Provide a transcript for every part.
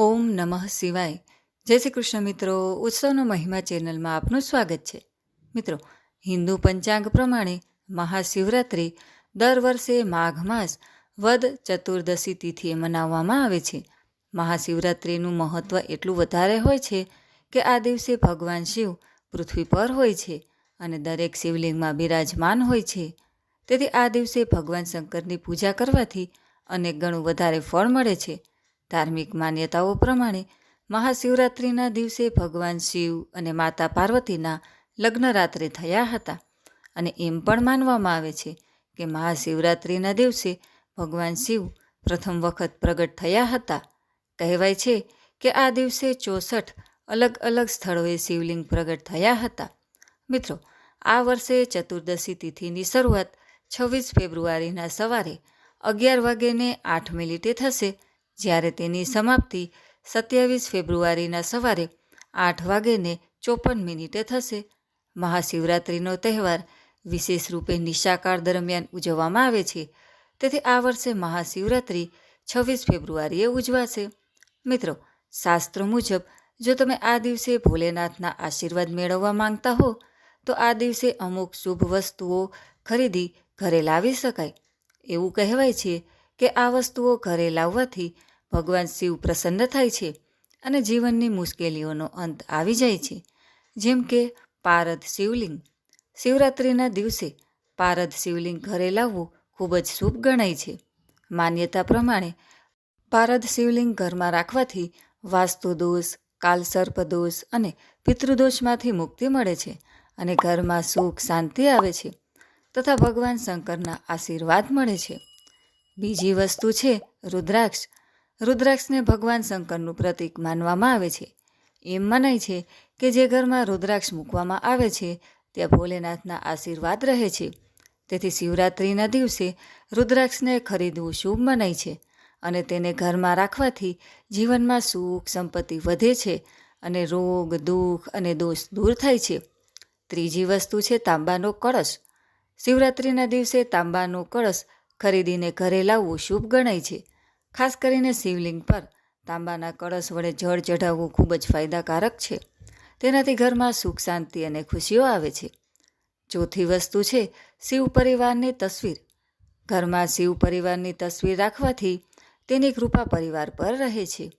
ઓમ નમઃ શિવાય. જય શ્રી કૃષ્ણ મિત્રો, ઉત્સવનો મહિમા ચેનલમાં આપનું સ્વાગત છે. મિત્રો, હિન્દુ પંચાંગ પ્રમાણે મહાશિવરાત્રિ દર વર્ષે માઘ માસ વદ ચતુર્દશી તિથિએ મનાવવામાં આવે છે. મહાશિવરાત્રિનું મહત્ત્વ એટલું વધારે હોય છે કે આ દિવસે ભગવાન શિવ પૃથ્વી પર હોય છે અને દરેક શિવલિંગમાં બિરાજમાન હોય છે. તેથી આ દિવસે ભગવાન શંકરની પૂજા કરવાથી અનેક ગણું વધારે ફળ મળે છે. ધાર્મિક માન્યતાઓ પ્રમાણે મહાશિવરાત્રિના દિવસે ભગવાન શિવ અને માતા પાર્વતીના લગ્ન રાત્રે થયા હતા. અને એમ પણ માનવામાં આવે છે કે મહાશિવરાત્રિના દિવસે ભગવાન શિવ પ્રથમ વખત પ્રગટ થયા હતા. કહેવાય છે કે આ દિવસે ચોસઠ અલગ અલગ સ્થળોએ શિવલિંગ પ્રગટ થયા હતા. મિત્રો, આ વર્ષે ચતુર્દશી તિથિની શરૂઆત છવ્વીસ ફેબ્રુઆરીના સવારે અગિયાર વાગ્યે આઠ મિનિટે થશે. જ્યારે તેની સમાપ્તિ સત્યાવીસ ફેબ્રુઆરીના સવારે આઠ વાગ્યે ચોપન મિનિટે થશે. મહાશિવરાત્રિનો તહેવાર વિશેષ રૂપે નિશાકાળ દરમિયાન ઉજવવામાં આવે છે. તેથી આ વર્ષે મહાશિવરાત્રિ છવ્વીસ ફેબ્રુઆરીએ ઉજવાશે. મિત્રો, શાસ્ત્રો મુજબ, જો તમે આ દિવસે ભોલેનાથના આશીર્વાદ મેળવવા માંગતા હો, તો આ દિવસે અમુક શુભ વસ્તુઓ ખરીદી ઘરે લાવી શકાય. એવું કહેવાય છે કે આ વસ્તુઓ ઘરે લાવવાથી ભગવાન શિવ પ્રસન્ન થાય છે અને જીવનની મુશ્કેલીઓનો અંત આવી જાય છે. જેમ કે પારદ શિવલિંગ. શિવરાત્રિના દિવસે પારદ શિવલિંગ ઘરે લાવવું ખૂબ જ શુભ ગણાય છે. માન્યતા પ્રમાણે પારદ શિવલિંગ ઘરમાં રાખવાથી વાસ્તુ દોષ, કાલસર્પ દોષ અને પિતૃદોષમાંથી મુક્તિ મળે છે અને ઘરમાં સુખ, શાંતિ આવે છે તથા ભગવાન શંકરના આશીર્વાદ મળે છે. બીજી વસ્તુ છે રુદ્રાક્ષ. રુદ્રાક્ષને ભગવાન શંકરનું પ્રતીક માનવામાં આવે છે. એમ મનાય છે કે જે ઘરમાં રુદ્રાક્ષ મૂકવામાં આવે છે ત્યાં ભોલેનાથના આશીર્વાદ રહે છે. તેથી શિવરાત્રિના દિવસે રુદ્રાક્ષને ખરીદવું શુભ મનાય છે અને તેને ઘરમાં રાખવાથી જીવનમાં સુખ સંપત્તિ વધે છે અને રોગ, દુઃખ અને દોષ દૂર થાય છે. ત્રીજી વસ્તુ છે તાંબાનો કળશ. શિવરાત્રિના દિવસે તાંબાનો કળશ ખરીદીને ઘરે લાવવું શુભ ગણાય છે. ખાસ કરીને શિવલિંગ પર. તાંબાના કળશ વડે જળ ચઢાવવું ખૂબ જ ફાયદાકારક છે. તેનાથી ઘરમાં સુખ, શાંતિ અને ખુશીઓ આવે છે. ચોથી વસ્તુ છે શિવ પરિવારની તસવીર. ઘરમાં શિવ પરિવારની તસવીર રાખવાથી તેની કૃપા પરિવાર પર રહે છે.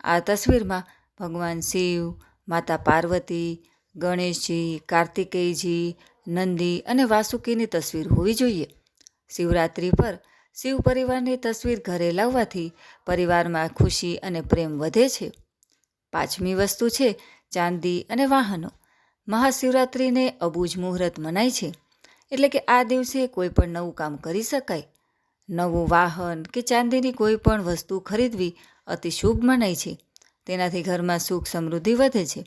આ તસવીરમાં ભગવાન શિવ, માતા પાર્વતી, ગણેશજી, કાર્તિકેયજી, નંદી અને વાસુકીની તસવીર હોવી જોઈએ. શિવરાત્રિ પર શિવ પરિવારની તસવીર ઘરે લાવવાથી પરિવારમાં ખુશી અને પ્રેમ વધે છે. પાંચમી વસ્તુ છે ચાંદી અને વાહનો. મહાશિવરાત્રિને અબુજ મુહૂર્ત મનાય છે, એટલે કે આ દિવસે કોઈ પણ નવું કામ કરી શકાય. નવું વાહન કે ચાંદીની કોઈ પણ વસ્તુ ખરીદવી અતિ શુભ મનાય છે. તેનાથી ઘરમાં સુખ સમૃદ્ધિ વધે છે.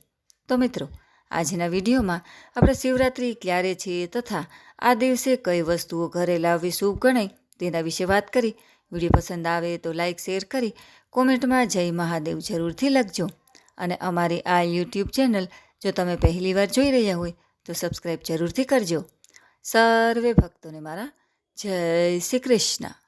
તો મિત્રો આજના વિડીયોમાં આપણે શિવરાત્રિ ક્યારે છે તથા આ દિવસે કઈ વસ્તુઓ ઘરે લાવવી શુભ ગણાય તેના વિશે વાત કરી. વીડિયો પસંદ આવે તો લાઇક શેર કરી, કોમેન્ટમાં જય મહાદેવ જરૂરથી લખજો. અને અમારી આ યુટ્યુબ ચેનલ જો તમે પહેલીવાર જોઈ રહ્યા હોય તો સબસ્ક્રાઈબ જરૂરથી કરજો. સર્વે ભક્તોને મારા જય શ્રી કૃષ્ણ.